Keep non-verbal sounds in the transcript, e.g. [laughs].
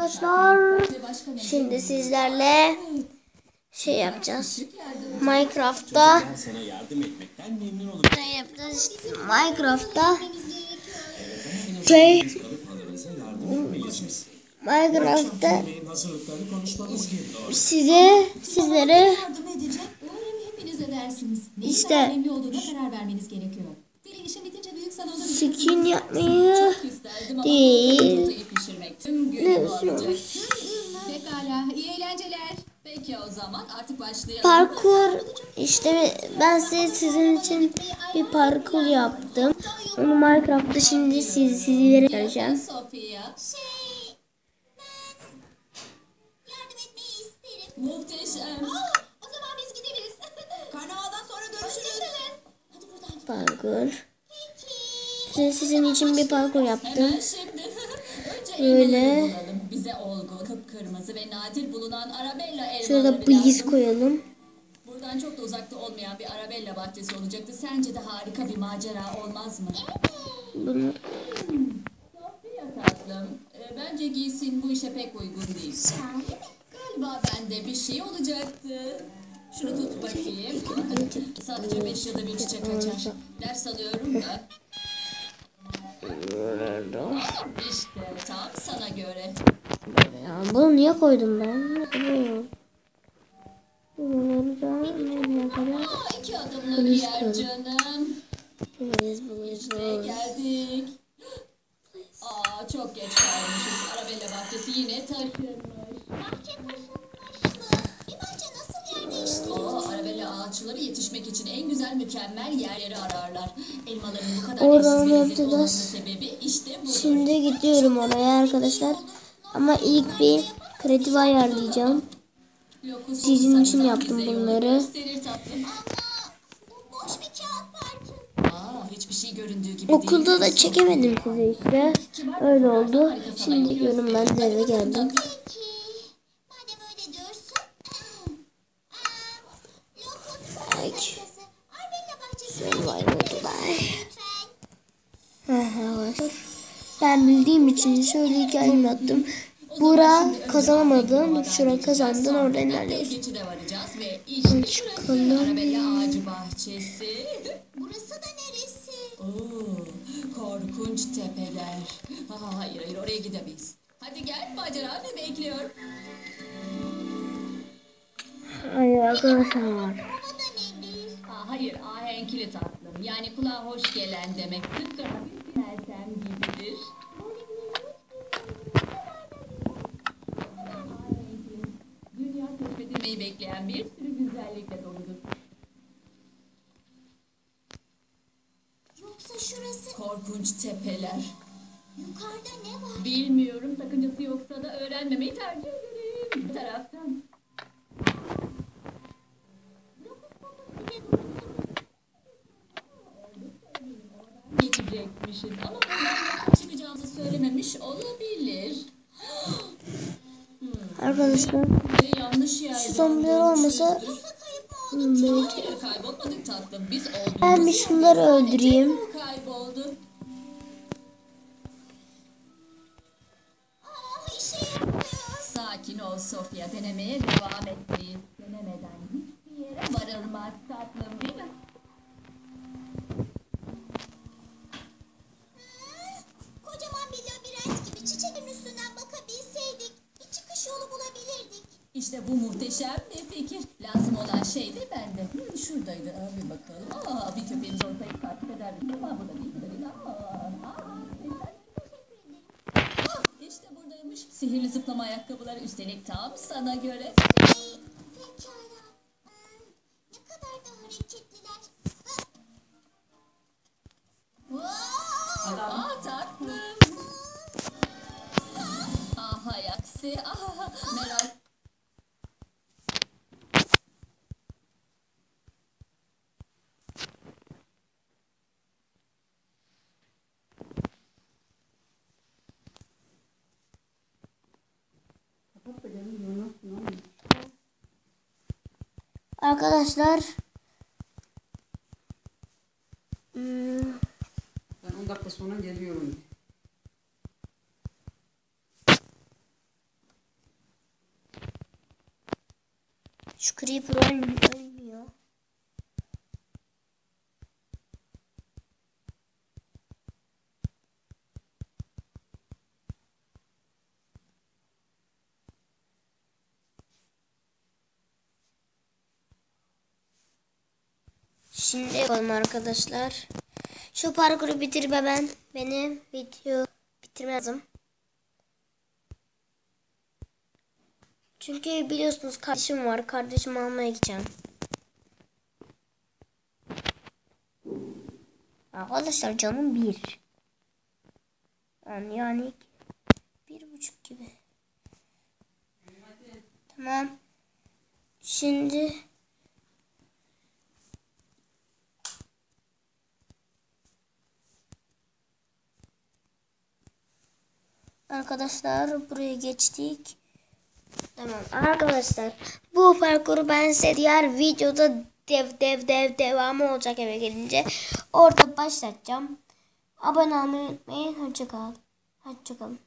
Arkadaşlar şimdi sizlerle şey yapacağız. Minecraft'ta ne yapacağız işte Minecraft'ta şey Minecraft'ta size sizlere İşte- skin yapmayı değil. İstiyoruz? Pekala, iyi eğlenceler. Peki o zaman artık başlayalım. Parkur işte ben size sizin için bir parkur yaptım. Onu Minecraft'ta şimdi siz, sizlere göstereceğim. Sofia. Ben yardım etmeyi isterim. Muhteşem. o zaman biz gidebiliriz. [laughs] Karnavaldan sonra görüşürüz. Hadi buradan. Parkur. Şimdi sizin için bir parkur yaptım. Böyle. Bize olgun, kıpkırmızı ve nadir bulunan Arabella elmaları Şurada lazım. koyalım. Buradan çok da uzakta olmayan bir Arabella bahçesi olacaktı. Sence de harika bir macera olmaz mı? Bunu Sofia tatlım. e, bence giysin bu işe pek uygun değil. Galiba bende bir şey olacaktı. Şunu tut bakayım. Sadece beş yılda bir çiçek açar. Ders alıyorum da. İşte göre. ya bunu niye koydum ben? Bu. Buradan ne kadar? İki adımlık Polis yer canım. Bliz. geldik. [gasps] Aa çok geç kalmışız. Arabella bahçesi yine taşınmış. Yetişmek için en güzel mükemmel yerleri ararlar. Elmaların bu kadar Oradan yapacağız. sebebi işte bu. Şimdi gidiyorum oraya arkadaşlar. Ama ilk bir kredi ayarlayacağım. Sizin için yaptım bunları. gösterir tatlım. Bu boş bir kağıt parçası. Aa, hiçbir şey göründüğü gibi Okulda da çekemedim size işte. Öyle oldu. Şimdi gidiyorum ben de eve geldim. Ben bildiğim için şöyle hikaye anlattım. Bura kazanamadın, şura kazandın, oradan ilerliyorsun. Çıkalım. Burası da neresi? Oo, korkunç tepeler. Aa, hayır hayır oraya gidemeyiz. Hadi gel macera ne bekliyor? Ay arkadaşlar. Yani kulağa hoş gelen demek. Tıpkı hafif bir sersem gibidir. Dünya keşfedilmeyi bekleyen bir sürü güzellikle doludur. Yoksa şurası Korkunç tepeler. yukarıda ne var? Bilmiyorum sakıncası yoksa da öğrenmemeyi tercih ederim. Bir taraftan. Geçecekmişiz ama buradan çıkacağımızı söylememiş olabilir. Arkadaşlar Ve yanlış yerden şu zombiler olmasa belki Hayır kaybolmadık tatlım. Biz olduğumuz ben bir yerde şunları öldüreyim. kayboldu. Sakin ol Sofya. Denemeye devam etmeliyiz. Denemeden İşte bu muhteşem bir fikir. Lazım olan şey de bende. Hı, şuradaydı. Aa, bir bakalım. Aa, bir köpeğimiz olsaydı takip ederdik. Ama bu da aa, Ah, İşte buradaymış. Sihirli zıplama ayakkabıları üstelik tam sana göre. Pekala. Hmm, ne kadar da hareketliler. Wow! Aa tatlım. Ah aksi. Ah, merak. Arkadaşlar. Hmm. Ben 10 dakika sonra geliyorum. Şu creeper ölmüyor. Şimdi yapalım arkadaşlar. Şu parkuru bitirme ben. Benim video bitirmem lazım. Çünkü biliyorsunuz kardeşim var. Kardeşimi almaya gideceğim. Arkadaşlar canım bir. Yani, yani bir buçuk gibi. Tamam. Şimdi Arkadaşlar buraya geçtik. Tamam arkadaşlar bu parkuru ben size diğer videoda dev dev dev devamı olacak eve gelince. Orada başlatacağım. Abone olmayı unutmayın. Hoşçakalın. Hoşçakalın.